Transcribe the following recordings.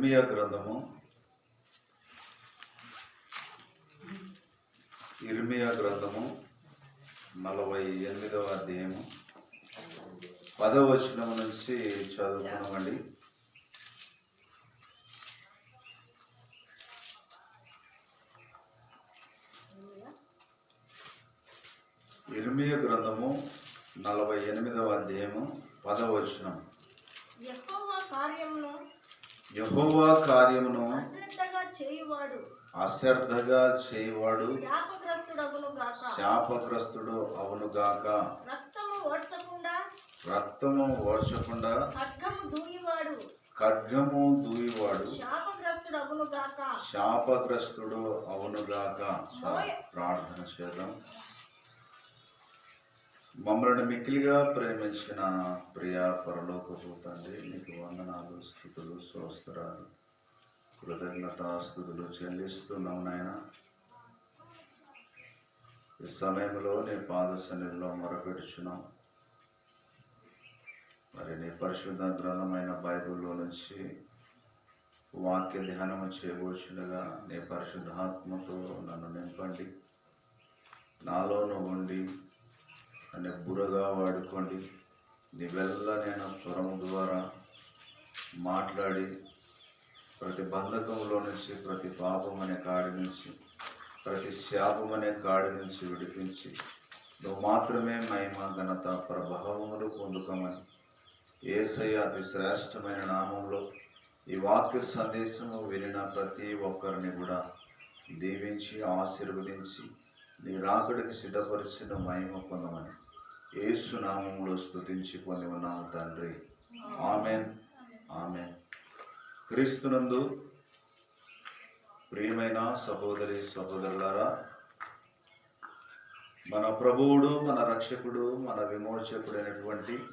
ఇర్మియా గ్రంథము. ఇర్మియా గ్రంథము నలభై ఎనిమిదవ అధ్యాయము. పదవ వచనం నుంచి చదువుకున్నామండి ఇర్మియ గ్రంథము నలభై ఎనిమిదవ అధ్యాయము పదవ వచనం కార్యమును యహోవా కార్యమును అశ్రద్ధగా చేయువాడు. చేయవాడు శాపగ్రస్తుడగును గాక. శాపగ్రస్తుడు అవునుగాక రక్తము ఓడ్చకుండా ఖడ్గము దూయివాడు. గాక. శాపగ్రస్తుడు అవునుగాక చాలు. ప్రార్థన చేద్దాం. మమ్మల్ని మిక్కిలిగా ప్రేమించిన ప్రియ పరలోకపు తండ్రి మీకు వందనాలు స్థుతులు స్వస్తరాలు కృతజ్ఞత స్థుతులు చెల్లిస్తున్నాం నాయన. ఈ సమయంలో నీ పాద సన్నిధిలో మొరపెడుచున్నాం. మరి నీ పరిశుద్ధ గ్రంథమైన బైబిల్లో నుంచి వాక్య ధ్యానము చేయబోచుండగా నీ పరిశుద్ధాత్మతో నన్ను నింపండి. నాలోనూ ఉండి అనే వాడుకోండి. నీ వెళ్ళ నేను ద్వారా మాట్లాడి ప్రతి బంధకంలో నుంచి ప్రతి పాపం అనే కాడి నుంచి ప్రతి శాపం అనే కాడి నుంచి విడిపించి నువ్వు మాత్రమే మహిమ ఘనత ప్రభావములు పొందుకోమని ఏసయ్య అతి శ్రేష్టమైన నామంలో ఈ వాక్య సందేశము వినిన ప్రతి ఒక్కరిని కూడా దీవించి ఆశీర్వదించి నీ రాకుడికి సిద్ధపరిచిన మహిమ పొందమని ఏసు నామంలో స్థుతించి పొంది ఉన్నాము తండ్రి. ఆమెన్. ఆమెన్. క్రీస్తునందు ప్రియమైన సహోదరి సహోదరులారా మన ప్రభువుడు మన రక్షకుడు మన విమోచకుడైనటువంటి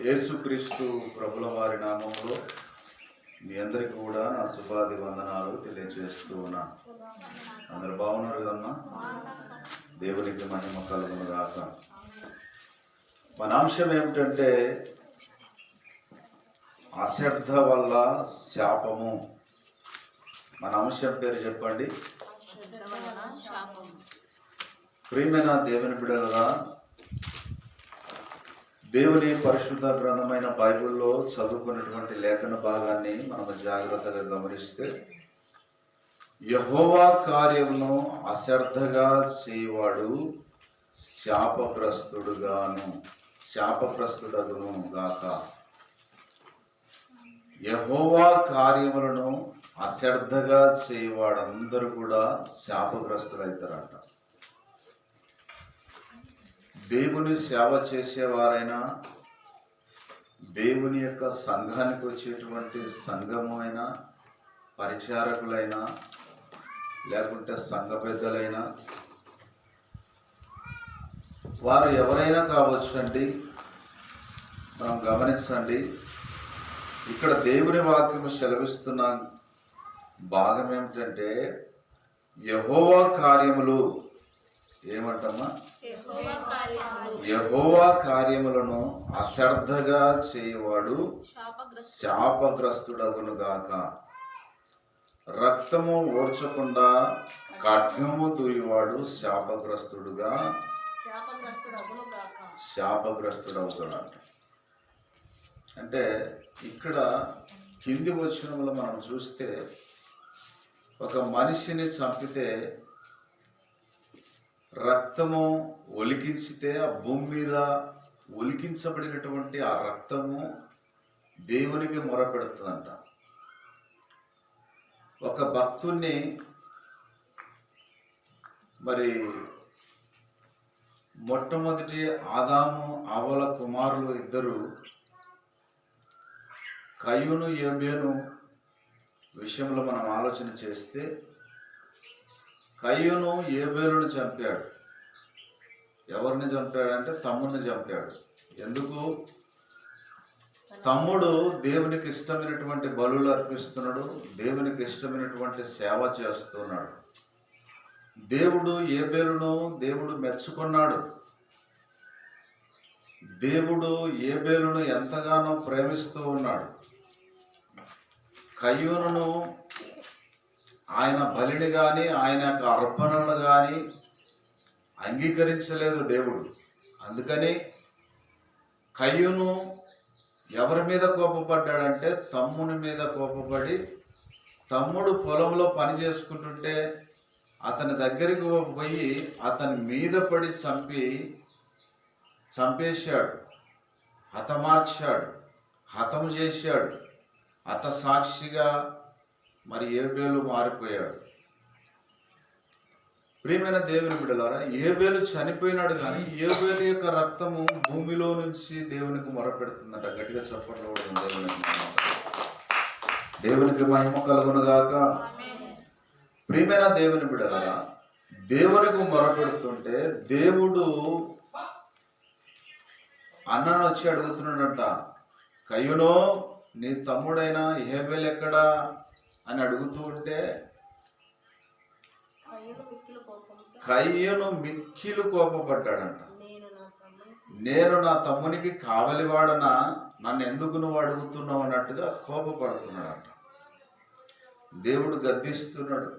యేసుక్రీస్తు ప్రభుల వారి నామంలో మీ అందరికీ కూడా నా శుభాది వందనాలు తెలియజేస్తూ ఉన్నాను. అందరు బాగున్నారు కదమ్మా? దేవునికి మహిమ కలుగును గాక. మన అంశం ఏమిటంటే అశ్రద్ధ వల్ల శాపము. మన అంశం పేరు చెప్పండి. ప్రియమైన దేవుని బిడ్డలుగా దేవుని పరిశుద్ధ గ్రంథమైన బైబిల్లో చదువుకున్నటువంటి లేఖన భాగాన్ని మనం జాగ్రత్తగా గమనిస్తే యహోవా కార్యమును అశ్రద్ధగా చేయవాడు శాపగ్రస్తుడుగాను శాపగ్రస్తుడగును గాక. యహోవా కార్యములను అశ్రద్ధగా చేయవాడందరూ కూడా శాపగ్రస్తులవుతారట దేవుని సేవ చేసేవారైనా దేవుని యొక్క సంఘానికి వచ్చేటువంటి సంఘము పరిచారకులైనా లేకుంటే సంఘ పెద్దలైనా వారు ఎవరైనా కావచ్చు అండి మనం గమనించండి ఇక్కడ దేవుని వాక్యము సెలవిస్తున్న భాగం ఏమిటంటే యహోవా కార్యములు ఏమంటమ్మా? యెహోవా కార్యములు. యహోవా కార్యములను అశ్రద్ధగా చేయవాడు శాపగ్రస్తుడగును గాక రక్తము ఓర్చకుండా ఖడ్గము దూయివాడు శాపగ్రస్తుడుగా శాపగ్రస్తుడగును గాక శాపగ్రస్తుడవుతాడంట. అంటే ఇక్కడ కింది వచనంలో మనం చూస్తే ఒక మనిషిని చంపితే రక్తము ఒలికించితే ఆ భూమి మీద ఒలికించబడినటువంటి ఆ రక్తము దేవునికి మొరపెడుతుందంట. ఒక భక్తుణ్ణి మరి మొట్టమొదటి ఆదాము ఆవల కుమారులు ఇద్దరు కయ్యూను ఏబేను విషయంలో మనం ఆలోచన చేస్తే కయ్యూను ఏబేలును చంపాడు. ఎవరిని చంపాడంటే తమ్ముని చంపాడు. ఎందుకు? తమ్ముడు దేవునికి ఇష్టమైనటువంటి బలులు అర్పిస్తున్నాడు దేవునికి ఇష్టమైనటువంటి సేవ చేస్తున్నాడు. దేవుడు ఏ బేలును దేవుడు మెచ్చుకున్నాడు? దేవుడు ఏ బేలును ఎంతగానో ప్రేమిస్తూ ఉన్నాడు? కయ్యూను ఆయన బలిని కానీ ఆయన యొక్క అర్పణలను కానీ అంగీకరించలేదు దేవుడు. అందుకని కయ్యూను ఎవరి మీద కోపపడ్డాడంటే తమ్ముని మీద కోపపడి తమ్ముడు పొలంలో పని చేసుకుంటుంటే అతని దగ్గరికి పోయి అతని మీద పడి చంపి చంపేశాడు హతమార్చాడు హతము చేశాడు. హత సాక్షిగా మరి ఏబేలు మారిపోయాడు. ప్రియమైన దేవుని బిడ్డలారా ఏబేలు చనిపోయినాడు కానీ ఏబేలు యొక్క రక్తము భూమిలో నుంచి దేవునికి మొరపెడుతుందట. గట్టిగా చప్పట్లు దేవునికి మహిమ. దేవునికి మహిమ కలుగునుగాక. ప్రియమైన దేవుని బిడ్డలారా దేవునికి మొరపెడుతుంటే దేవుడు అన్నను వచ్చి అడుగుతున్నాడంట కయ్యునో నీ తమ్ముడైన ఏబేలు ఎక్కడా? అని అడుగుతూ ఉంటే కయ్యను మిక్కిలు కోపపడ్డాడంట. నేను నా తమ్మునికి కావలివాడనా? నన్ను ఎందుకు నువ్వు అడుగుతున్నావు అన్నట్టుగా కోపపడుతున్నాడంట. దేవుడు గద్దిస్తున్నాడు.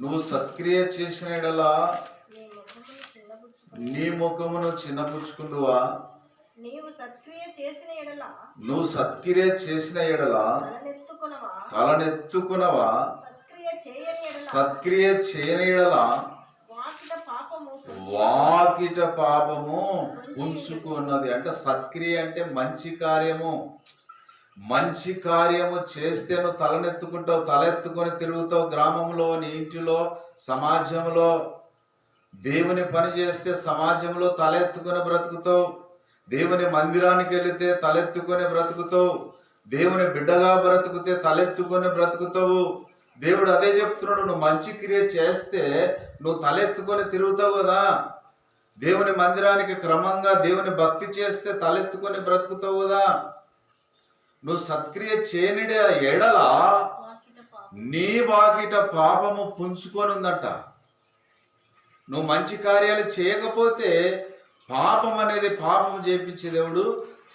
నువ్వు సత్క్రియ చేసిన ఎడలా నీ ముఖమును చిన్నపుచ్చుకుందువా? నువ్వు సత్క్రియ చేసిన ఎడలా? తలనెత్తుకునవా? సత్క్రియ చేయని ఎడల సత్క్రియ చేయని ఎడలా వాకిట పాపము వాకిట పాపము ఉంచుకున్నది. అంటే సత్క్రియ అంటే మంచి కార్యము. మంచి కార్యము చేస్తే నువ్వు తలనెత్తుకుంటావు తలెత్తుకొని తిరుగుతావు గ్రామంలో నీ ఇంటిలో సమాజంలో. దేవుని పని చేస్తే సమాజంలో తలెత్తుకొని బ్రతుకుతావు. దేవుని మందిరానికి వెళితే తలెత్తుకొని బ్రతుకుతావు. దేవుని బిడ్డగా బ్రతుకుతే తలెత్తుకొని బ్రతుకుతావు. దేవుడు అదే చెప్తున్నాడు నువ్వు మంచి క్రియ చేస్తే నువ్వు తలెత్తుకొని తిరుగుతావు కదా. దేవుని మందిరానికి క్రమంగా దేవుని భక్తి చేస్తే తలెత్తుకొని బ్రతుకుతావు కదా. నువ్వు సత్క్రియ చేయనిడే ఎడల నీ వాకిట పాపము పుంజుకొని ఉందంట నువ్వు మంచి కార్యాలు చేయకపోతే పాపం అనేది పాపం చేపించే దేవుడు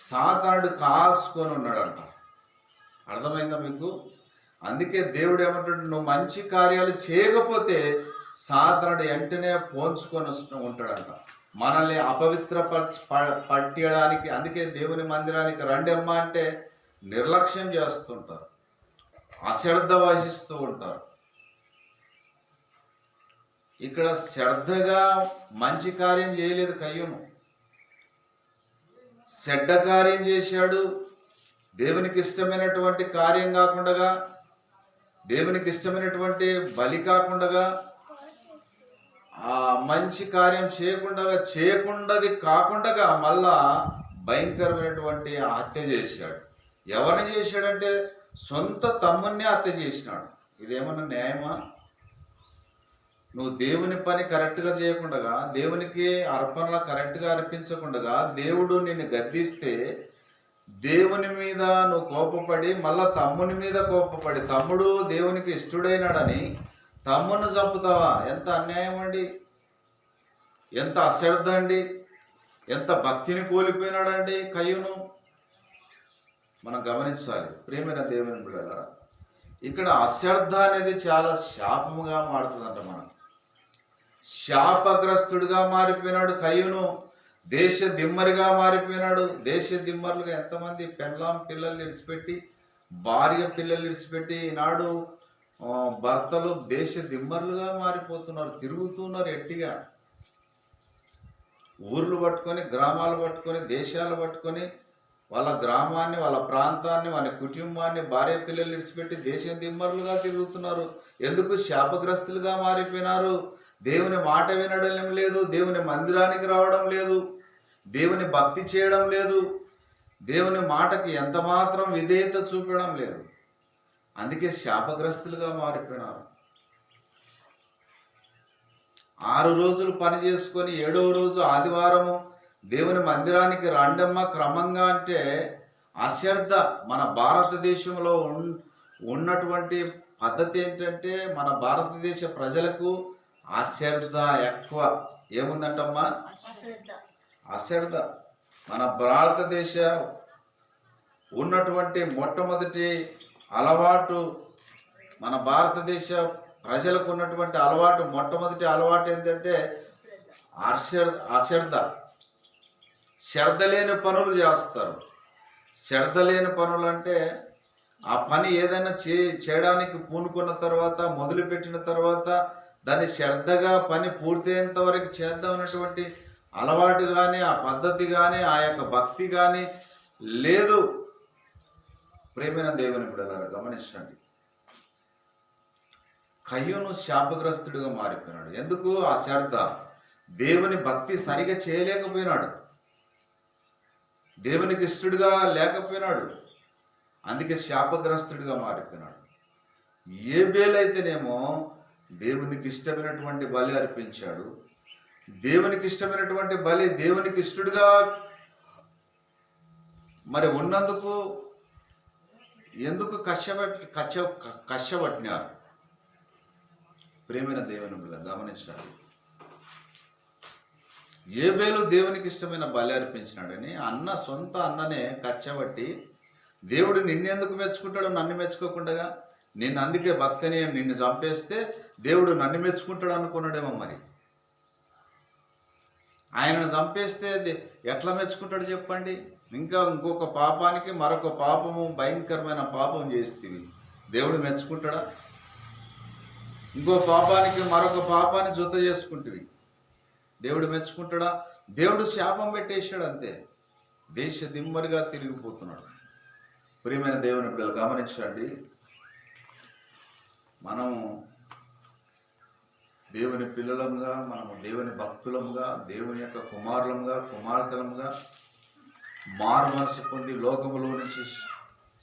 సాతానుడు కాసుకొని ఉన్నాడంట. అర్థమైందా మీకు? అందుకే దేవుడు ఏమంటాడు నువ్వు మంచి కార్యాలు చేయకపోతే సాధనడు వెంటనే పోల్చుకొని ఉంటాడంట. మనల్ని అపవిత్ర పట్టడానికి అందుకే దేవుని మందిరానికి రండెమ్మ అంటే నిర్లక్ష్యం చేస్తుంటారు. అశ్రద్ధ వహిస్తూ ఉంటారు. ఇక్కడ శ్రద్ధగా మంచి కార్యం చేయలేదు కయ్యను. చెడ్డ కార్యం చేశాడు. దేవునికి ఇష్టమైనటువంటి కార్యం కాకుండా దేవునికి ఇష్టమైనటువంటి బలి కాకుండా ఆ మంచి కార్యం చేయకుండా చేయకుండాది కాకుండా మళ్ళా భయంకరమైనటువంటి హత్య చేశాడు. ఎవరిని చేశాడంటే సొంత తమ్మున్నే హత్య చేసినాడు. ఇదేమన్నా న్యాయమా? నువ్వు దేవుని పని కరెక్ట్గా చేయకుండా దేవునికి అర్పణలు కరెక్ట్గా అర్పించకుండా దేవుడు నిన్ను గద్దిస్తే దేవుని మీద నువ్వు కోపపడి మళ్ళా తమ్ముని మీద కోపపడి తమ్ముడు దేవునికి ఇష్టడైనాడని తమ్ముని చంపుతావా? ఎంత అన్యాయం అండి. ఎంత అశ్రద్ధ అండి. ఎంత భక్తిని కోల్పోయినాడండి కయ్యును. మనం గమనించాలి. ప్రేమైన దేవుని బిడ్డలారా ఇక్కడ అశ్రద్ధ అనేది చాలా శాపముగా మారుతుందంట మనం. శాపగ్రస్తుడిగా మారిపోయినాడు కయ్యును. దేశ దిమ్మరిగా మారిపోయినాడు. దేశ దిమ్మరులుగా ఎంతమంది పెళ్ళాం పిల్లల్ని విడిచిపెట్టి భార్య పిల్లలు విడిచిపెట్టి ఈనాడు భర్తలు దేశ దిమ్మరులుగా మారిపోతున్నారు తిరుగుతున్నారు ఎట్టిగా. ఊర్లు పట్టుకొని గ్రామాలు పట్టుకొని దేశాలు పట్టుకొని వాళ్ళ గ్రామాన్ని వాళ్ళ ప్రాంతాన్ని వాళ్ళ కుటుంబాన్ని భార్య పిల్లలు విడిచిపెట్టి దేశం దిమ్మరులుగా తిరుగుతున్నారు. ఎందుకు శాపగ్రస్తులుగా మారిపోయినారు? దేవుని మాట వినడం లేదు దేవుని మందిరానికి రావడం లేదు. దేవుని భక్తి చేయడం లేదు. దేవుని మాటకి ఎంత మాత్రం విధేయత చూపడం లేదు. అందుకే శాపగ్రస్తులుగా మారిపోయినారు. ఆరు రోజులు పని చేసుకొని ఏడవ రోజు ఆదివారము దేవుని మందిరానికి రండమ్మ క్రమంగా అంటే అశ్రద్ధ మన భారతదేశంలో ఉన్ ఉన్నటువంటి పద్ధతి ఏంటంటే మన భారతదేశ ప్రజలకు అశ్రద్ధ ఎక్కువ. ఏముందంటమ్మా? అశ్రద్ధ. మన భారతదేశ ఉన్నటువంటి మొట్టమొదటి అలవాటు మన భారతదేశ ప్రజలకు ఉన్నటువంటి అలవాటు మొట్టమొదటి అలవాటు ఏంటంటే అశ్ర అశ్రద్ధ. శ్రద్ధ లేని పనులు చేస్తారు. శ్రద్ధ లేని పనులు అంటే ఆ పని ఏదైనా చే చేయడానికి పూనుకున్న తర్వాత మొదలుపెట్టిన తర్వాత దాన్ని శ్రద్ధగా పని పూర్తయ్యేంత వరకు చేద్దామన్నటువంటి అలవాటు కానీ ఆ పద్ధతి కానీ ఆ యొక్క భక్తి కానీ లేదు. ప్రేమైన దేవుని బిడ్డలారా గమనించండి. కయ్యోను శాపగ్రస్తుడిగా మారిపోయినాడు. ఎందుకు? ఆ శ్రద్ధ. దేవుని భక్తి సరిగా చేయలేకపోయినాడు. దేవునికి ఇష్టడుగా లేకపోయినాడు. అందుకే శాపగ్రస్తుడిగా మారిపోయినాడు. ఏ బేలైతేనేమో దేవునికి ఇష్టమైనటువంటి బలి అర్పించాడు. దేవునికి ఇష్టమైనటువంటి బలి దేవునికి ఇష్టడుగా మరి ఉన్నందుకు ఎందుకు కష్టపట్ కచ్చ కష్టపట్టినారు? ప్రేమైన దేవుని గమనించాలి ఏ వేలు దేవునికి ఇష్టమైన బలి అర్పించినాడని అన్న సొంత అన్ననే కచ్చబట్టి దేవుడు నిన్నెందుకు మెచ్చుకుంటాడు నన్ను మెచ్చుకోకుండా నిన్ను అందుకే భక్తని నిన్ను చంపేస్తే దేవుడు నన్ను మెచ్చుకుంటాడు అనుకున్నాడేమో మరి. ఆయనను చంపేస్తే ఎట్లా మెచ్చుకుంటాడు చెప్పండి? ఇంకా ఇంకొక పాపానికి మరొక పాపము భయంకరమైన పాపం చేస్తుంది దేవుడు మెచ్చుకుంటాడా? ఇంకో పాపానికి మరొక పాపాన్ని జొత చేసుకుంటుంది. దేవుడు మెచ్చుకుంటాడా? దేవుడు శాపం పెట్టేశాడు అంతే. దేశ దిమ్మరిగా తిరిగిపోతున్నాడు. ప్రియమైన దేవుని ఇప్పుడు గమనించండి. మనము దేవుని పిల్లలంగా మనము దేవుని భక్తులంగా దేవుని యొక్క కుమారులంగా కుమార్తెలంగా మారు మనసు పొంది లోకములో నుంచి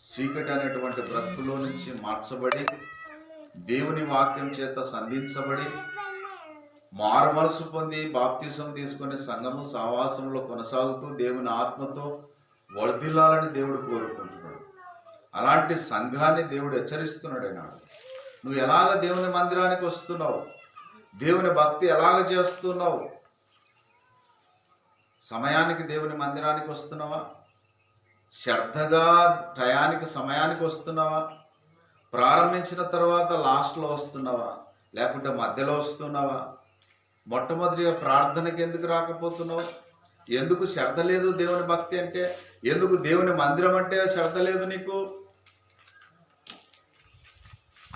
చీకటి అనేటువంటి బ్రతుకులో నుంచి మార్చబడి దేవుని వాక్యం చేత సంధించబడి మారు మనసు పొంది బాప్తీసం తీసుకుని సంఘము సహవాసంలో కొనసాగుతూ దేవుని ఆత్మతో వర్ధిల్లాలని దేవుడు కోరుకుంటున్నాడు. అలాంటి సంఘాన్ని దేవుడు హెచ్చరిస్తున్నాడు నాడు నువ్వు ఎలాగ దేవుని మందిరానికి వస్తున్నావు? దేవుని భక్తి ఎలాగ చేస్తున్నావు? సమయానికి దేవుని మందిరానికి వస్తున్నావా? శ్రద్ధగా టయానికి సమయానికి వస్తున్నావా? ప్రారంభించిన తర్వాత లాస్ట్లో వస్తున్నావా? లేకుంటే మధ్యలో వస్తున్నావా? మొట్టమొదటిగా ప్రార్థనకి ఎందుకు రాకపోతున్నావు? ఎందుకు శ్రద్ధ లేదు దేవుని భక్తి అంటే? ఎందుకు దేవుని మందిరం అంటే శ్రద్ధ లేదు నీకు?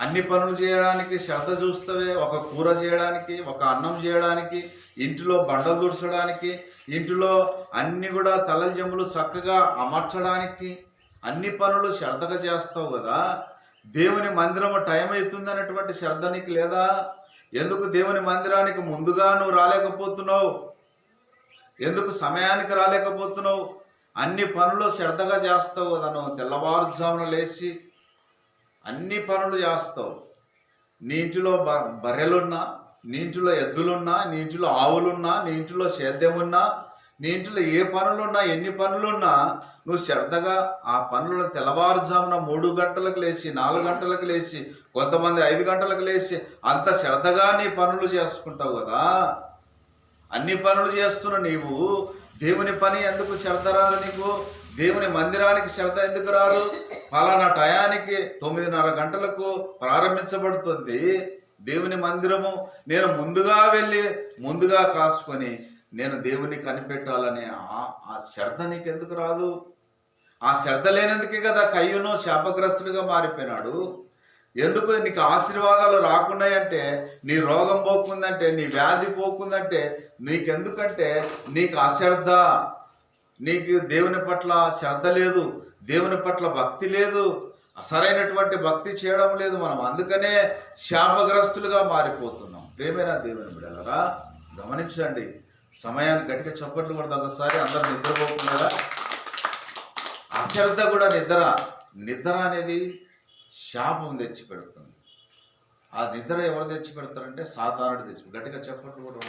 అన్ని పనులు చేయడానికి శ్రద్ధ చూస్తావే ఒక కూర చేయడానికి ఒక అన్నం చేయడానికి ఇంటిలో బండలు దుడచడానికి ఇంటిలో అన్ని కూడా తలజములు చక్కగా అమర్చడానికి అన్ని పనులు శ్రద్ధగా చేస్తావు కదా. దేవుని మందిరం టైం అవుతుంది అనేటువంటి శ్రద్ధ నీకు లేదా? ఎందుకు దేవుని మందిరానికి ముందుగా నువ్వు రాలేకపోతున్నావు? ఎందుకు సమయానికి రాలేకపోతున్నావు? అన్ని పనులు శ్రద్ధగా చేస్తావు కదా నువ్వు. తెల్లవారుజామున లేచి అన్ని పనులు చేస్తావు. నీ ఇంటిలో బ బర్రెలున్నా నీ ఇంటిలో ఎద్దులున్నా నీ ఇంటిలో ఆవులున్నా నీ ఇంటిలో సేద్యం ఉన్నా నీ ఇంటిలో ఏ పనులున్నా ఎన్ని పనులున్నా నువ్వు శ్రద్ధగా ఆ పనులను తెల్లవారుజామున మూడు గంటలకు లేచి నాలుగు గంటలకు లేచి కొంతమంది ఐదు గంటలకు లేచి అంత శ్రద్ధగా నీ పనులు చేసుకుంటావు కదా. అన్ని పనులు చేస్తున్న నీవు దేవుని పని ఎందుకు శ్రద్ధ రాదు నీకు? దేవుని మందిరానికి శ్రద్ధ ఎందుకు రాదు? ఫలానా టయానికి తొమ్మిదిన్నర గంటలకు ప్రారంభించబడుతుంది. దేవుని మందిరము నేను ముందుగా వెళ్ళి ముందుగా కాసుకొని నేను దేవుని కనిపెట్టాలనే ఆ- ఆ శ్రద్ధ నీకు ఎందుకు రాదు? ఆ శ్రద్ధ లేనందుకే కదా కయ్యును శాపగ్రస్తుడిగా మారిపోయినాడు. ఎందుకు నీకు ఆశీర్వాదాలు రాకున్నాయంటే నీ రోగం పోకుందంటే నీ వ్యాధి పోకుందంటే నీకెందుకంటే నీకు అశ్రద్ధ. నీకు దేవుని పట్ల శ్రద్ధ లేదు దేవుని పట్ల భక్తి లేదు సరైనటువంటి భక్తి చేయడం లేదు మనం అందుకనే శాపగ్రస్తులుగా మారిపోతున్నాం. ప్రేమేనా దేవుని బిడలరా గమనించండి. సమయాన్ని గట్టిగా చప్పట్లు కూడా ఒకసారి అందరూ నిద్రపోతున్నారా అశ్రద్ధ కూడా నిద్ర నిద్ర అనేది శాపం తెచ్చి పెడుతుంది ఆ నిద్ర ఎవరు తెచ్చి పెడతారంటే సాధారణ తెచ్చి గట్టిగా చప్పట్లు కూడా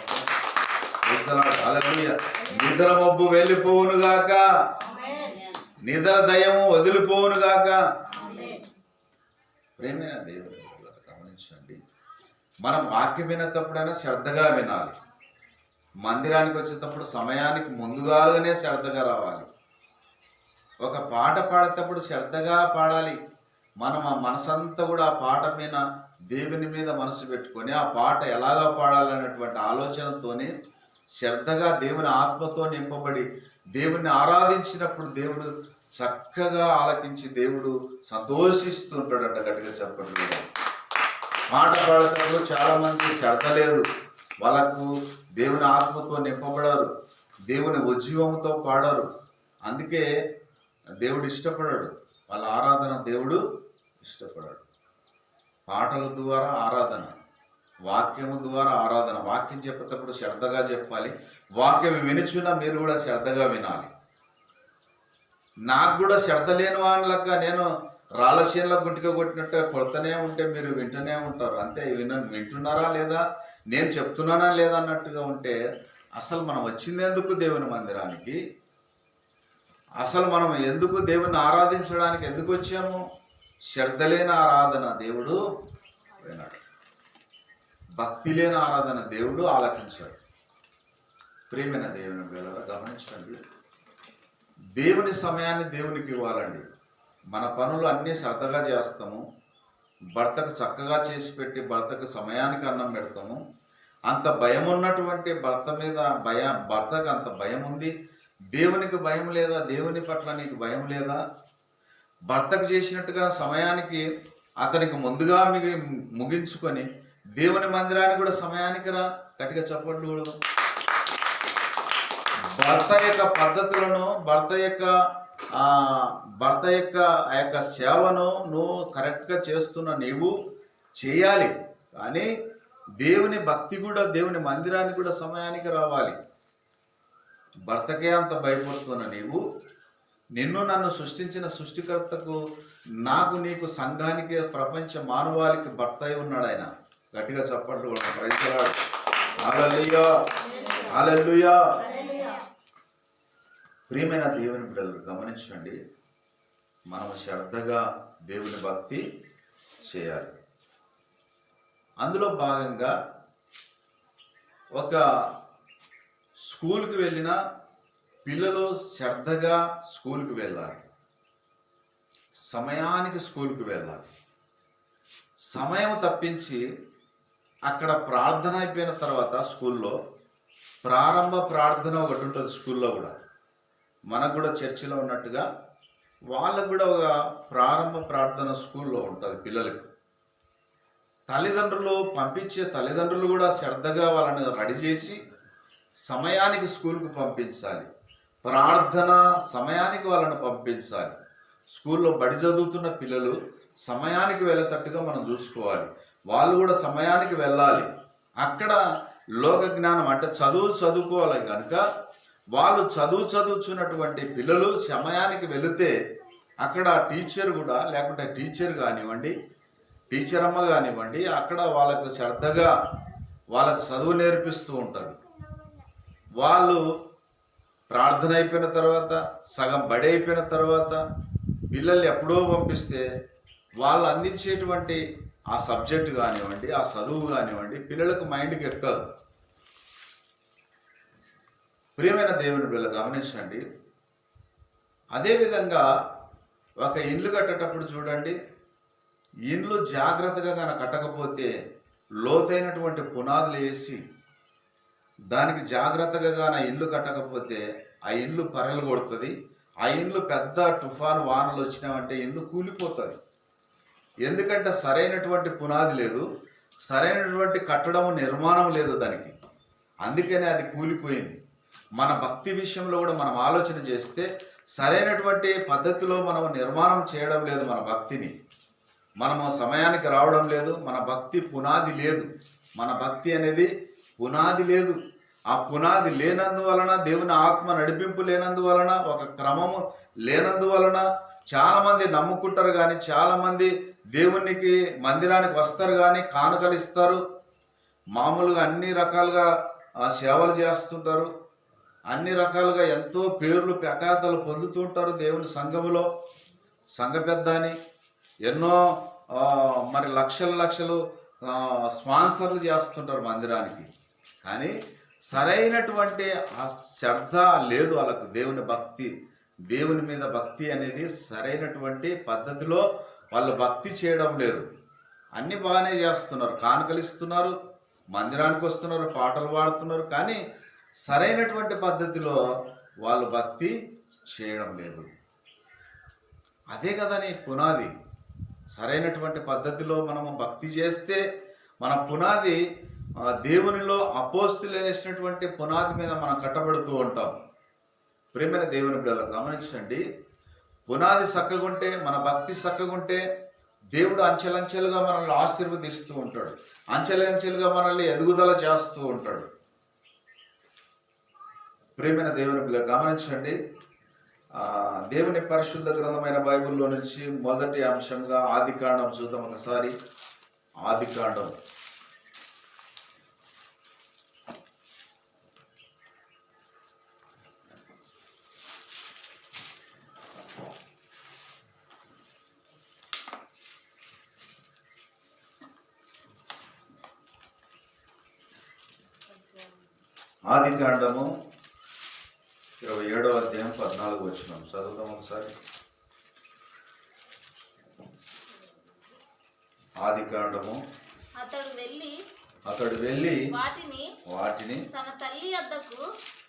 నిద్ర మబ్బు వెళ్ళిపోవును గాక. నిద్ర దయము వదిలిపోవును గాక. ప్రేమైన గమనించండి. మనం వాక్యం వినేటప్పుడైనా శ్రద్ధగా వినాలి. మందిరానికి వచ్చేటప్పుడు సమయానికి ముందుగానే శ్రద్ధగా రావాలి. ఒక పాట పాడేటప్పుడు శ్రద్ధగా పాడాలి. మనం ఆ మనసంతా కూడా ఆ పాట మీద దేవుని మీద మనసు పెట్టుకొని ఆ పాట ఎలాగా పాడాలనేటువంటి ఆలోచనతోనే శ్రద్ధగా దేవుని ఆత్మతో నింపబడి దేవుణ్ణి ఆరాధించినప్పుడు దేవుడు చక్కగా ఆలకించి దేవుడు సంతోషిస్తుంటాడంట గట్టిగా చెప్పండి పాట పాడటంలో చాలా మంది శ్రద్ధ లేదు. వాళ్ళకు దేవుని ఆత్మతో నింపబడరు. దేవుని ఉజ్జీవంతో పాడరు. అందుకే దేవుడు ఇష్టపడాడు. వాళ్ళ ఆరాధన దేవుడు ఇష్టపడాడు. పాటల ద్వారా ఆరాధన. వాక్యము ద్వారా ఆరాధన. వాక్యం చెప్పేటప్పుడు శ్రద్ధగా చెప్పాలి. వాక్యం వినుచున్న మీరు కూడా శ్రద్ధగా వినాలి. నాకు కూడా శ్రద్ధ లేని వాళ్ళక నేను రాళ్ళశీల గుంటిగా కొట్టినట్టు కొడుతూనే ఉంటే మీరు వింటూనే ఉంటారు. అంతే విన వింటున్నారా లేదా? నేను చెప్తున్నానా లేదా అన్నట్టుగా ఉంటే అసలు మనం వచ్చిందెందుకు దేవుని మందిరానికి? అసలు మనం ఎందుకు దేవుని ఆరాధించడానికి ఎందుకు వచ్చాము? శ్రద్ధ లేని ఆరాధన దేవుడు వినాడు భక్తి లేని ఆరాధన దేవుడు ఆలకించాడు. ప్రేమైన దేవుని పిల్లలు గమనించండి. దేవుని సమయాన్ని దేవునికి ఇవ్వాలండి. మన పనులు అన్నీ శ్రద్ధగా చేస్తాము. భర్తకు చక్కగా చేసి పెట్టి భర్తకు సమయానికి అన్నం పెడతాము. అంత భయం ఉన్నటువంటి భర్త మీద భయ భర్తకు అంత భయం ఉంది. దేవునికి భయం లేదా? దేవుని పట్ల నీకు భయం లేదా? భర్తకు చేసినట్టుగా సమయానికి అతనికి ముందుగా మిగి ముగించుకొని దేవుని మందిరానికి కూడా సమయానికి రా. గట్టిగా చప్పట్లు కూడా భర్త యొక్క పద్ధతులను భర్త యొక్క భర్త యొక్క ఆ యొక్క సేవను నువ్వు కరెక్ట్గా చేస్తున్న నీవు చేయాలి. కానీ దేవుని భక్తి కూడా దేవుని మందిరానికి కూడా సమయానికి రావాలి. భర్తకే అంత భయపడుతున్న నీవు నిన్ను నన్ను సృష్టించిన సృష్టికర్తకు నాకు నీకు సంఘానికి ప్రపంచ మానవాళికి భర్త అయి ఉన్నాడు ఆయన. గట్టిగా చప్పట్లు కూడా ప్రజలాడు అలలుయా అలలుయా ప్రియమైన దేవుని బిడ్డలు గమనించండి. మనం శ్రద్ధగా దేవుని భక్తి చేయాలి. అందులో భాగంగా ఒక స్కూల్కి వెళ్ళిన పిల్లలు శ్రద్ధగా స్కూల్కి వెళ్ళాలి. సమయానికి స్కూల్కి వెళ్ళాలి. సమయం తప్పించి అక్కడ ప్రార్థన అయిపోయిన తర్వాత స్కూల్లో ప్రారంభ ప్రార్థన ఒకటి ఉంటుంది స్కూల్లో కూడా. మనకు కూడా చర్చిలో ఉన్నట్టుగా వాళ్ళకు కూడా ఒక ప్రారంభ ప్రార్థన స్కూల్లో ఉంటుంది పిల్లలకి. తల్లిదండ్రులు పంపించే తల్లిదండ్రులు కూడా శ్రద్ధగా వాళ్ళని రెడీ చేసి సమయానికి స్కూల్కు పంపించాలి. ప్రార్థన సమయానికి వాళ్ళని పంపించాలి. స్కూల్లో బడి చదువుతున్న పిల్లలు సమయానికి వెళ్ళేటట్టుగా మనం చూసుకోవాలి. వాళ్ళు కూడా సమయానికి వెళ్ళాలి. అక్కడ లోక జ్ఞానం అంటే చదువు చదువుకోవాలి కనుక వాళ్ళు చదువు చదువుతున్నటువంటి పిల్లలు సమయానికి వెళితే అక్కడ టీచర్ కూడా లేకుంటే టీచర్ కానివ్వండి టీచర్ అమ్మ కానివ్వండి అక్కడ వాళ్ళకు శ్రద్ధగా వాళ్ళకు చదువు నేర్పిస్తూ ఉంటారు. వాళ్ళు ప్రార్థన అయిపోయిన తర్వాత సగం బడి అయిపోయిన తర్వాత పిల్లల్ని ఎప్పుడో పంపిస్తే వాళ్ళు అందించేటువంటి ఆ సబ్జెక్ట్ కానివ్వండి ఆ చదువు కానివ్వండి పిల్లలకు మైండ్కి ఎక్కదు. ప్రియమైన దేవుని పిల్లలు గమనించండి. అదేవిధంగా ఒక ఇండ్లు కట్టేటప్పుడు చూడండి ఇండ్లు జాగ్రత్తగా కనుక కట్టకపోతే లోతైనటువంటి పునాదులు వేసి దానికి జాగ్రత్తగా కానీ ఇల్లు కట్టకపోతే ఆ ఇల్లు పరలు కొడుతుంది ఆ ఇల్లు పెద్ద తుఫాను వానలు వచ్చినామంటే ఇల్లు కూలిపోతుంది ఎందుకంటే సరైనటువంటి పునాది లేదు సరైనటువంటి కట్టడం నిర్మాణం లేదు దానికి. అందుకనే అది కూలిపోయింది. మన భక్తి విషయంలో కూడా మనం ఆలోచన చేస్తే సరైనటువంటి పద్ధతిలో మనం నిర్మాణం చేయడం లేదు మన భక్తిని. మనము సమయానికి రావడం లేదు మన భక్తి పునాది లేదు. మన భక్తి అనేది పునాది లేదు. ఆ పునాది లేనందువలన దేవుని ఆత్మ నడిపింపు లేనందువలన ఒక క్రమము లేనందువలన చాలామంది నమ్ముకుంటారు కానీ చాలామంది దేవునికి మందిరానికి వస్తారు కానీ కానుకలు ఇస్తారు. మామూలుగా అన్ని రకాలుగా సేవలు చేస్తుంటారు. అన్ని రకాలుగా ఎంతో పేర్లు ప్రఖ్యాతలు పొందుతుంటారు దేవుని సంఘములో. సంఘ పెద్ద అని ఎన్నో మరి లక్షల లక్షలు స్పాన్సర్లు చేస్తుంటారు మందిరానికి. కానీ సరైనటువంటి ఆ శ్రద్ధ లేదు వాళ్ళకు. దేవుని భక్తి దేవుని మీద భక్తి అనేది సరైనటువంటి పద్ధతిలో వాళ్ళు భక్తి చేయడం లేదు. అన్నీ బాగానే చేస్తున్నారు. కానుకలిస్తున్నారు. మందిరానికి వస్తున్నారు. పాటలు పాడుతున్నారు. కానీ సరైనటువంటి పద్ధతిలో వాళ్ళు భక్తి చేయడం లేదు. అదే కదా నీ పునాది. సరైనటువంటి పద్ధతిలో మనము భక్తి చేస్తే మన పునాది ఆ, దేవునిలో అపోస్తులేసినటువంటి పునాది మీద మనం కట్టబడుతూ ఉంటాం. ప్రేమైన దేవుని బిడ్డలు గమనించండి. పునాది చక్కగుంటే మన భక్తి చక్కగుంటే దేవుడు అంచెలంచెలుగా మనల్ని ఆశీర్వదిస్తూ ఉంటాడు. అంచెలంచెలుగా మనల్ని ఎదుగుదల చేస్తూ ఉంటాడు. ప్రేమైన దేవుని గమనించండి. దేవుని పరిశుద్ధ గ్రంథమైన బైబిల్లో నుంచి మొదటి అంశంగా ఆదికాండం చూద్దాం ఒకసారి. ఆదికాండం ఆదికాండము ఇరవై ఏడవ అధ్యాయం పద్నాలుగు వచ్చినాం చదువుదాం ఒకసారి. ఆదికాండము అతడు వెళ్ళి అతడు వెళ్ళి వాటిని వాటిని తన తల్లి వద్దకు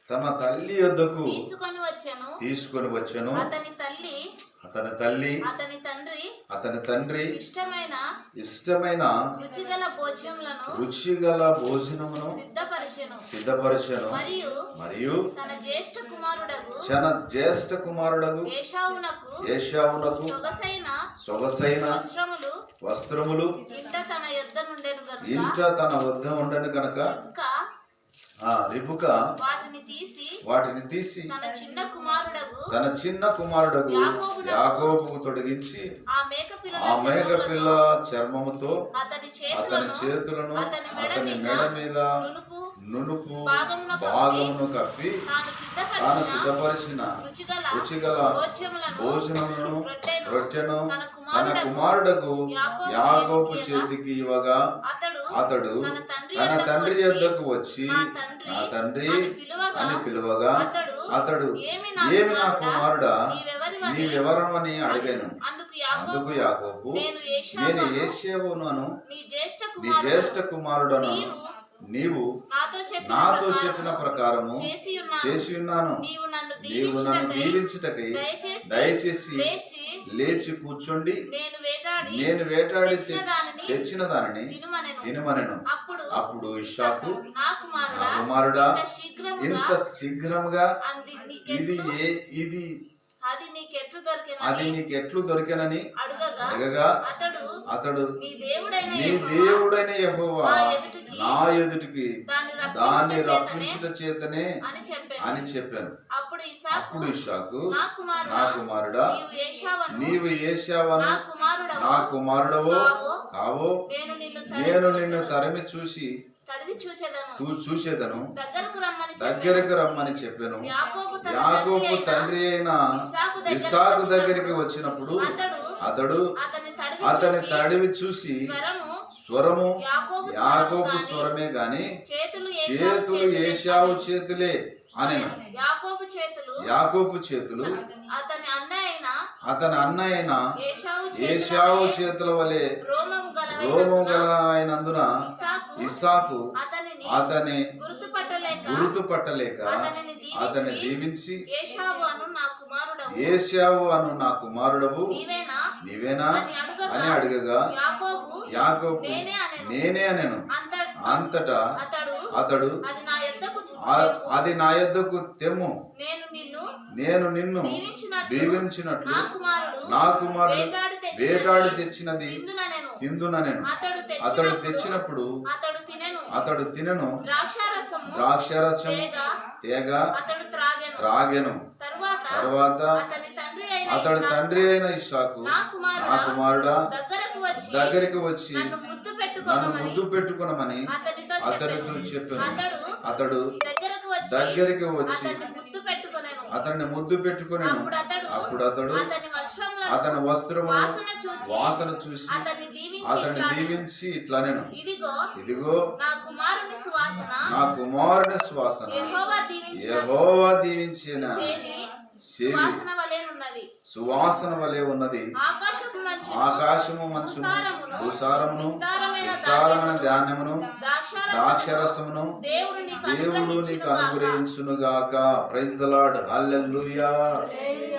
తమ తల్లి యొద్దకు తీసుకొని వచ్చాను. తీసుకొని వచ్చెను. అతని తల్లి అతని తల్లి అతని తండ్రి అతని తండ్రి ఇష్టమైన ఇష్టమైన రుచిగల భోజ్యములను రుచిగల భోజనమును సిద్ధపరచెను. సిద్ధపరచెను. మరియు మరియు తన జ్యేష్ఠ కుమారుడగు తన జ్యేష్ఠ కుమారుడగు ఏషావునకు ఏషావునకు సొగసైన సొగసైన వస్త్రములు వస్త్రములు ఇంట తన యొద్ద నుండెను గనుక ఇంట తన వద్ద ఉండను కనుక ఇంకా ఆ రిబుక వాటిని తీసి వాటిని తీసి తన చిన్న కుమారుడగు తన చిన్న యాకోబునకు యాకోబుకు తొడిగించి ఆ మేక పిల్ల చర్మముతో అతని చేతులను అతని మెడ మీద నునుపు భాగమున కప్పి, తాను సిద్ధపరిచిన రుచిగల భోజనములను రొట్టెను తన కుమారుడకు యాకోబు యాగోపు చేతికి ఇవ్వగా అతడు తన తండ్రి యొద్దకు వచ్చి, నా తండ్రి అని పిలువగా అతడు ఏమి నా కుమారుడా? నీవెవరమని అడిగాను. అందుకు యాకోబు నేను ఏసేవునను నీ జ్యేష్ఠ కుమారుడను నీవు నాతో చెప్పిన ప్రకారము చేసి ఉన్నాను. నీవు నన్ను దీవించుటకై దయచేసి లేచి కూర్చోండి. నేను వేటాడి తెచ్చిన తెచ్చి- దానిని తినుమనెను. అప్పుడు ఇషాకు కుమారుడా ఇంత అంది ఇది ఏ ఇది అది నీకు ఎట్లు దొరికెనని అడుగగా అతడు నీ దేవుడైన యెహోవా నా ఎదుటికి దాన్ని రప్పించుట చేతనే అని చెప్పాను. అప్పుడు ఇషాకు నా కుమారుడా నీవు ఏషావను నా కుమారుడవు కావో నేను నిన్ను నేను తరిమి చూసి చూసేదను దగ్గరకు రమ్మని చెప్పాను. యాకోబు తండ్రి అయిన ఇస్సాకు దగ్గరకు వచ్చినప్పుడు అతడు అతని తడివి చూసి స్వరము యాకోబు స్వరము గాని చేతులు ఏషావు చేతులే అని యాకోబు చేతులు అతని అన్న అయిన ఏషావు చేతుల వలె రోమం గల అయినందున అతనిని అతని గుర్తుపట్టలేక అతనిని అతని దీవించి ఏషావు అను నా కుమారుడవు. నీవేనా? అని అడుగగా యాకోబు నేనే అనెను. నేనే అనెను. అంత అంతటా? అతడు అది నా యొద్దకు "ఆ- అది నా యొద్దకు తెమ్ము. నేను నిన్ను నేను నిన్ను దీవించినట్లు నా కుమారుడు వేటాడి తెచ్చినది తిందున నేను అతడు తెచ్చినప్పుడు అతడు తినెను. ద్రాక్షరసం తేగా త్రాగెను. తరువాత అతడు తండ్రి అయిన ఇషాకు నా కుమారుడా దగ్గరకు వచ్చి నన్ను ముద్దు పెట్టుకునమని అతనితో చెప్పాను. అతడు దగ్గరకు వచ్చి అతన్ని ముద్దు పెట్టుకునేను. అప్పుడు అతడు అతని వస్త్రము వాసన చూసి అతన్ని దీవించి ఇట్లా నేను ఇదిగో నా కుమారుని కుమారుని శ్వాసన? యెహోవా దీవించిన సువాసన వలె ఉన్నది. మంచు ఆకాశము మంచును భూసారమును, విస్తారమైన ధాన్యమును ద్రాక్షారసమును దేవుడు నీకు. అనుగ్రహించును గాక ప్రైజ్ ద లార్డ్ హల్లెలూయా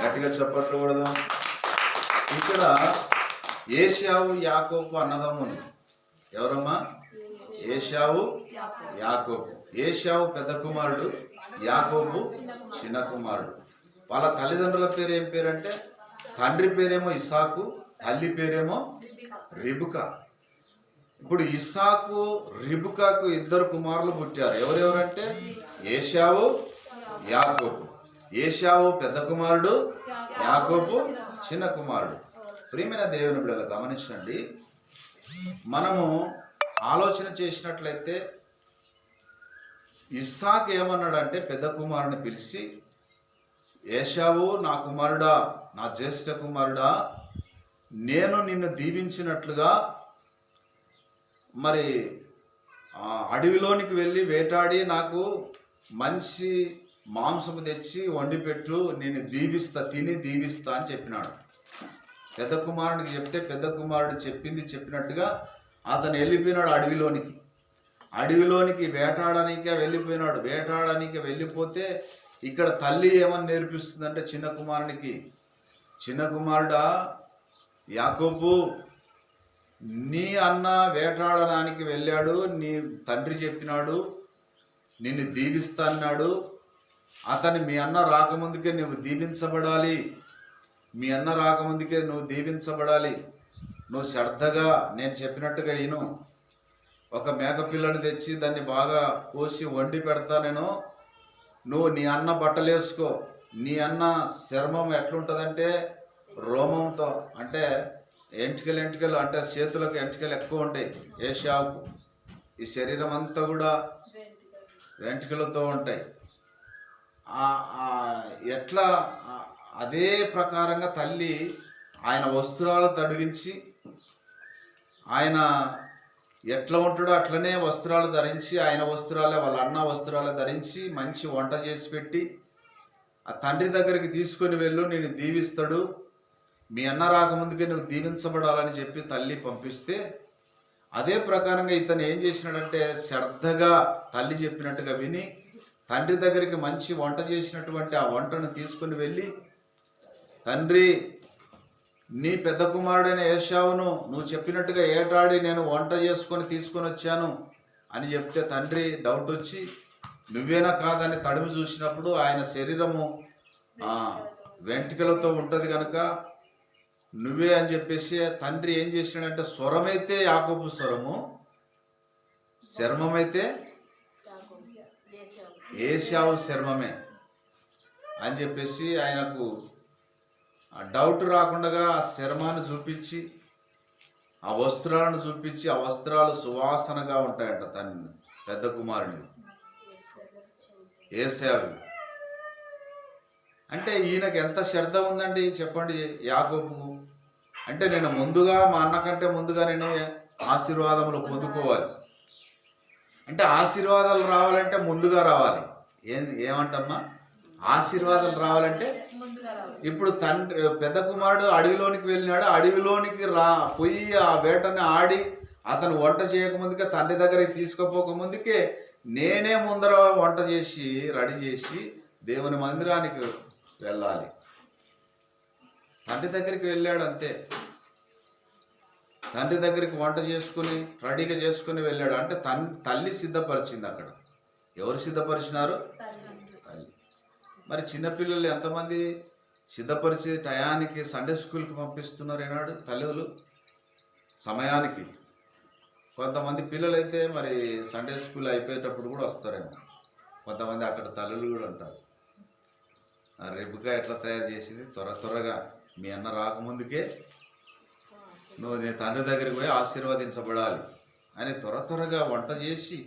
గట్టిగా చెప్పట్లు కూడదు ఇక్కడ ఏషావు యాకోబు అన్నదమ్ములు. ఎవరమ్మా? ఏషావు యాకోబు. ఏషావు పెద్ద కుమారుడు యాకోబు చిన్న కుమారుడు. వాళ్ళ తల్లిదండ్రుల పేరు ఏం పేరంటే? తండ్రి పేరేమో ఇసాకు తల్లి పేరేమో రిబుకా. ఇప్పుడు ఇసాకు రిబుకాకు ఇద్దరు కుమారులు పుట్టారు. ఎవరెవరంటే? ఏషావు యాకోబు. ఏషావు పెద్ద కుమారుడు యాకోబు చిన్న కుమారుడు. ప్రియమైన దేవుని బిడ్డలు గమనించండి. మనము ఆలోచన చేసినట్లయితే ఇస్సాక్ ఏమన్నాడంటే పెద్ద కుమారుని పిలిచి ఏషావు నా కుమారుడా నా జ్యేష్ఠ కుమారుడా నేను నిన్ను దీవించినట్లుగా మరి అడవిలోనికి వెళ్ళి వేటాడి నాకు మంచి మాంసము తెచ్చి వండి పెట్టు నేను దీవిస్తా తిని దీవిస్తా అని చెప్పినాడు. పెద్ద కుమారుడికి చెప్తే పెద్ద కుమారుడు చెప్పింది చెప్పినట్టుగా అతను వెళ్ళిపోయినాడు అడవిలోనికి. అడవిలోనికి వేటాడనికే వెళ్ళిపోయినాడు. వేటాడనికి వెళ్ళిపోతే ఇక్కడ తల్లి ఏమని నేర్పిస్తుందంటే చిన్న కుమారునికి చిన్న కుమారుడా యాకోబు నీ అన్న వేటాడడానికి వెళ్ళాడు నీ తండ్రి చెప్పినాడు నిన్ను దీవిస్తా అన్నాడు. అతని మీ అన్న రాకముందుకే నువ్వు దీవించబడాలి. మీ అన్న రాకముందుకే నువ్వు దీవించబడాలి. నువ్వు శ్రద్ధగా నేను చెప్పినట్టుగా విను. ఒక మేకపిల్లని తెచ్చి దాన్ని బాగా కోసి వండి పెడతా నేను. నువ్వు నీ అన్న బట్టలు వేసుకో. నీ అన్న చర్మం ఎట్లుంటుందంటే రోమంతో అంటే ఎంటికలు ఎంటికలు అంటే చేతులకు ఎంటికలు ఎక్కువ ఉంటాయి ఏ షాపు ఈ శరీరం అంతా కూడా వెంట్రుకలతో ఉంటాయి. ఎట్లా అదే ప్రకారంగా తల్లి ఆయన వస్త్రాలు తడిగించి ఆయన ఎట్లా ఉంటాడో అట్లనే వస్త్రాలు ధరించి ఆయన వస్త్రాలే వాళ్ళ అన్న వస్త్రాలు ధరించి మంచి వంట చేసి పెట్టి ఆ తండ్రి దగ్గరికి తీసుకొని వెళ్ళు నేను దీవిస్తాడు. మీ అన్న రాకముందుకే నువ్వు దీవించబడాలని చెప్పి తల్లి పంపిస్తే అదే ప్రకారంగా ఇతను ఏం చేసినాడంటే శ్రద్ధగా తల్లి చెప్పినట్టుగా విని తండ్రి దగ్గరికి మంచి వంట చేసినటువంటి ఆ వంటను తీసుకుని వెళ్ళి తండ్రి నీ పెద్ద కుమారుడైన ఏషావును నువ్వు చెప్పినట్టుగా ఏటాడి నేను వంట చేసుకొని తీసుకొని వచ్చాను అని చెప్తే తండ్రి డౌట్ వచ్చి నువ్వేనా కాదని తడిమి చూసినప్పుడు ఆయన శరీరము వెంట్రుకలతో ఉంటుంది కనుక నువ్వే అని చెప్పేసి తండ్రి ఏం చేసినాడంటే స్వరమైతే యాకోబు స్వరము శర్మమైతే ఏసావు శర్మమే అని చెప్పేసి ఆయనకు ఆ డౌట్ రాకుండా ఆ శర్మాన్ని చూపించి ఆ వస్త్రాలను చూపించి ఆ వస్త్రాలు సువాసనగా ఉంటాయంట తన పెద్ద కుమారుని. ఏసావి అంటే ఈయనకు ఎంత శ్రద్ధ ఉందండి చెప్పండి యాకోబుకు? అంటే నేను ముందుగా మా అన్న కంటే ముందుగా నేను ఆశీర్వాదములు పొందుకోవాలి. అంటే ఆశీర్వాదాలు రావాలంటే ముందుగా రావాలి. ఏం ఏమంటమ్మా? ఆశీర్వాదాలు రావాలంటే ఇప్పుడు తండ్రి పెద్ద కుమారుడు అడవిలోనికి వెళ్ళినాడు అడవిలోనికి రా పోయి ఆ వేటని ఆడి అతను వంట చేయకముందుకే తండ్రి దగ్గరికి తీసుకుపోక ముందుకే నేనే ముందర వంట చేసి రెడీ చేసి దేవుని మందిరానికి వెళ్ళాలి. తండ్రి దగ్గరికి వెళ్ళాడు అంతే. తండ్రి దగ్గరికి వంట చేసుకుని రెడీగా చేసుకుని వెళ్ళాడు. అంటే తన్ తల్లి సిద్ధపరిచింది అక్కడ. ఎవరు సిద్ధపరిచినారు? మరి చిన్నపిల్లలు ఎంతమంది సిద్ధపరిచి టయానికి సండే స్కూల్కి పంపిస్తున్నారు ఏనాడు తల్లులు? సమయానికి. కొంతమంది పిల్లలైతే మరి సండే స్కూల్ అయిపోయేటప్పుడు కూడా వస్తారేమో. కొంతమంది అక్కడ తల్లులు కూడా ఉంటారు. ఆ రెబ్బుగా ఎట్లా తయారు చేసింది? త్వర త్వరగా మీ అన్న రాకముందుకే నువ్వు నీ తండ్రి దగ్గరికి పోయి ఆశీర్వదించబడాలి అని త్వర త్వరగా వంట చేసి